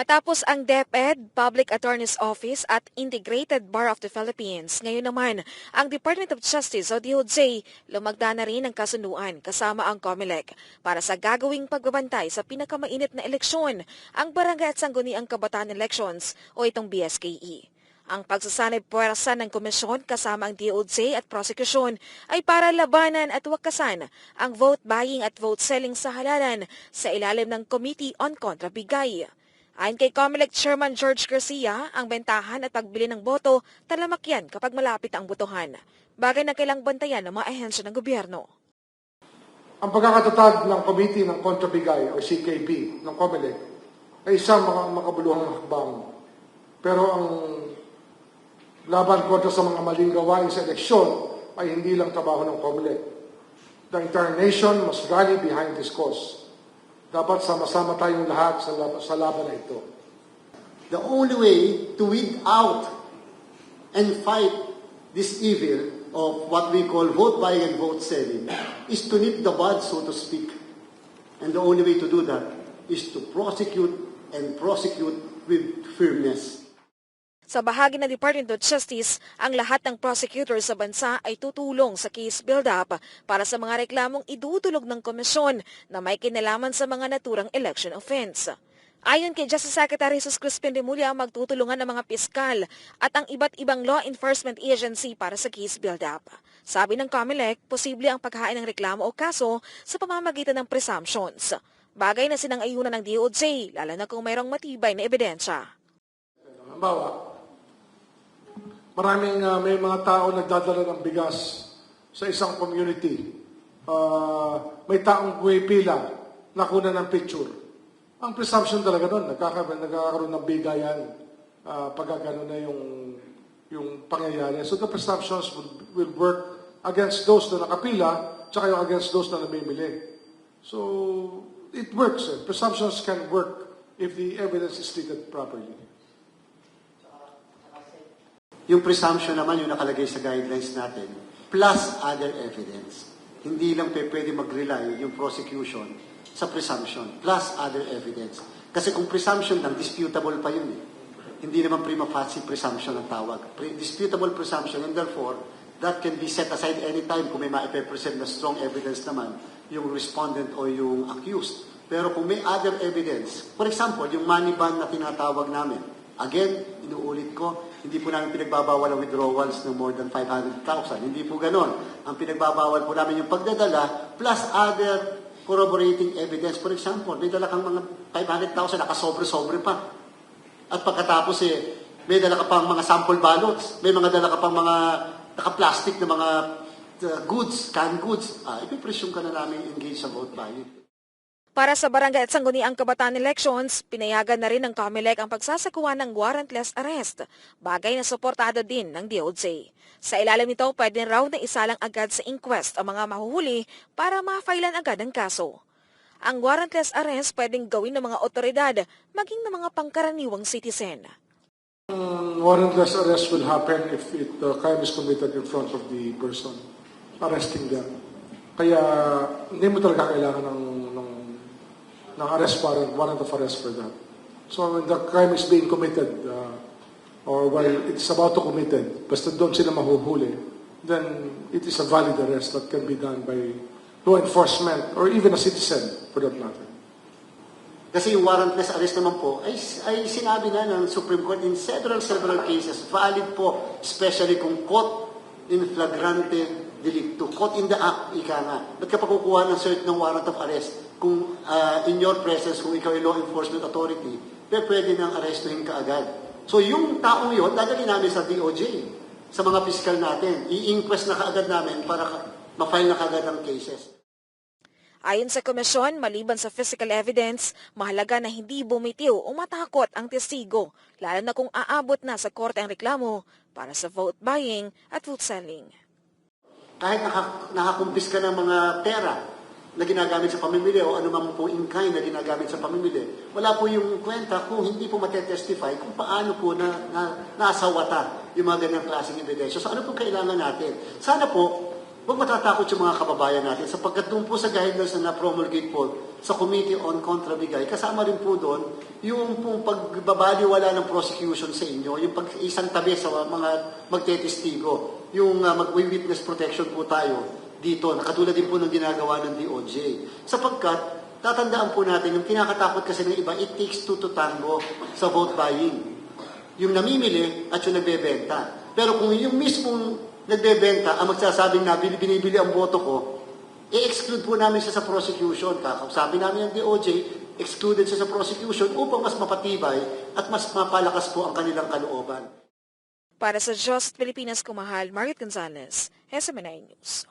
Matapos ang DepEd, Public Attorney's Office at Integrated Bar of the Philippines, ngayon naman ang Department of Justice o DOJ lumagda na rin ang kasunuan kasama ang COMELEC para sa gagawing pagbabantay sa pinakamainit na eleksyon, ang Barangay at Sangguniang Kabataan Elections o itong BSKE. Ang pagsasanay puwersa ng komisyon kasama ang DOJ at prosecution ay para labanan at wakasan ang vote buying at vote selling sa halalan sa ilalim ng Committee on Contrabigay. Ayon kay COMELEC Chairman George Garcia, ang bentahan at pagbili ng boto talamak yan kapag malapit ang botohan. Bagay na kailang bantayan ng mga ahensya ng gobyerno. Ang pagkakatatag ng Committee ng Kontrabigay o CKB ng COMELEC ay isang mga makabuluhang hakbang. Pero ang laban kontra sa mga maling gawain sa eleksyon ay hindi lang trabaho ng COMELEC. The entire nation must rally behind this cause. Dapat sama-sama tayong lahat sa, lab- sa laban na ito. The only way to weed out and fight this evil of what we call vote buying and vote selling is to nip the bud, so to speak. And the only way to do that is to prosecute and prosecute with firmness. Sa bahagi ng Department of Justice, ang lahat ng prosecutors sa bansa ay tutulong sa case build-up para sa mga reklamong idudulog ng komisyon na may kinalaman sa mga naturang election offense. Ayon kay Justice Secretary Jesus Crispin Remulla, magtutulungan ng mga piskal at ang iba't ibang law enforcement agency para sa case build-up. Sabi ng COMELEC, posible ang paghain ng reklamo o kaso sa pamamagitan ng presumptions. Bagay na sinang-ayunan ng DOJ, lalo na kung mayroong matibay na ebidensya. Halimbawa, maraming ah, may mga tao nagdadala ng bigas sa isang community. Ah, may taong buhay pila, nakuna ng picture. Ang presumption talaga doon, nagkaka, nagkakaroon ng bigayan uh, pag gano'n na yung, yung pangyayari. So the presumptions will, will work against those na nakapila, tsaka yung against those na namimili. So it works. Eh. Presumptions can work if the evidence is treated properly. Yung presumption naman yung nakalagay sa guidelines natin, plus other evidence. Hindi lang pe pwede mag-rely yung prosecution sa presumption, plus other evidence. Kasi kung presumption lang, disputable pa yun eh. Hindi naman prima facie presumption ang tawag. Pre- disputable presumption and therefore, that can be set aside anytime kung may ma-present na strong evidence naman yung respondent o yung accused. Pero kung may other evidence, for example, yung money ban na tinatawag namin, again, inuulit ko, hindi po namin pinagbabawal ang withdrawals ng more than 500,000. Hindi po ganon. Ang pinagbabawal po namin yung pagdadala plus other corroborating evidence. For example, may dala kang mga 500,000, nakasobre-sobre pa. At pagkatapos eh, may dala ka pang mga sample ballots, may mga dala ka pang mga naka-plastic na mga uh, goods, canned goods. Ah, ipipresume ka na namin engage sa vote buying. Para sa Barangay at Sangguniang Kabataan Elections, pinayagan na rin ng COMELEC ang pagsasakuha ng warrantless arrest, bagay na suportado din ng DOJ. Sa ilalim nito, pwede raw na isalang agad sa inquest ang mga mahuhuli para mafailan agad ang kaso. Ang warrantless arrest pwedeng gawin ng mga otoridad, maging ng mga pangkaraniwang citizen. Um, warrantless arrest will happen if it, the crime is committed in front of the person arresting them. Kaya hindi mo talaga kailangan ng, ng, arrest warrant, warrant of arrest for that. So when the crime is being committed, uh, or while it's about to committed, basta doon sila mahuhuli, then it is a valid arrest that can be done by law enforcement or even a citizen for that matter. Kasi yung warrantless arrest naman po, ay, ay sinabi na ng Supreme Court in several, several cases, valid po, especially kung caught in flagrante delicto, caught in the act, ika nga. Ba't ka pa kukuha ng cert ng warrant of arrest kung uh, in your presence, kung ikaw ay law enforcement authority, pe pwede nang arrestuhin ka agad. So yung taong yun, dadali namin sa DOJ, sa mga piskal natin. I-inquest na kaagad namin para ma-file na kaagad ang cases. Ayon sa komisyon, maliban sa physical evidence, mahalaga na hindi bumitiw o matakot ang testigo, lalo na kung aabot na sa korte ang reklamo para sa vote buying at vote selling. Kahit naka, nakakumpis ka ng mga pera na ginagamit sa pamimili o anumang po in kind na ginagamit sa pamimili, wala po yung kwenta kung hindi po matetestify kung paano po na, na nasawata yung mga ganyang klaseng ebidensya. So ano po kailangan natin? Sana po, huwag matatakot yung mga kababayan natin sapagkat doon po sa guidelines na na-promulgate po sa Committee on Contrabigay, kasama rin po doon yung pong pagbabaliwala ng prosecution sa inyo, yung pag isang tabi sa mga magtetestigo, yung uh, mag-witness protection po tayo dito, katulad din po ng ginagawa ng DOJ. Sapagkat, tatandaan po natin, yung kinakatakot kasi ng iba, it takes two to tango sa vote buying yung namimili at yung nagbebenta. Pero kung yung mismong nagbebenta ang magsasabing na binibili ang boto ko, i-exclude po namin siya sa prosecution. Kakausapin namin ang DOJ, excluded siya sa prosecution upang mas mapatibay at mas mapalakas po ang kanilang kalooban. Para sa Just Pilipinas Kumahal, Margaret Gonzalez, SMNI News.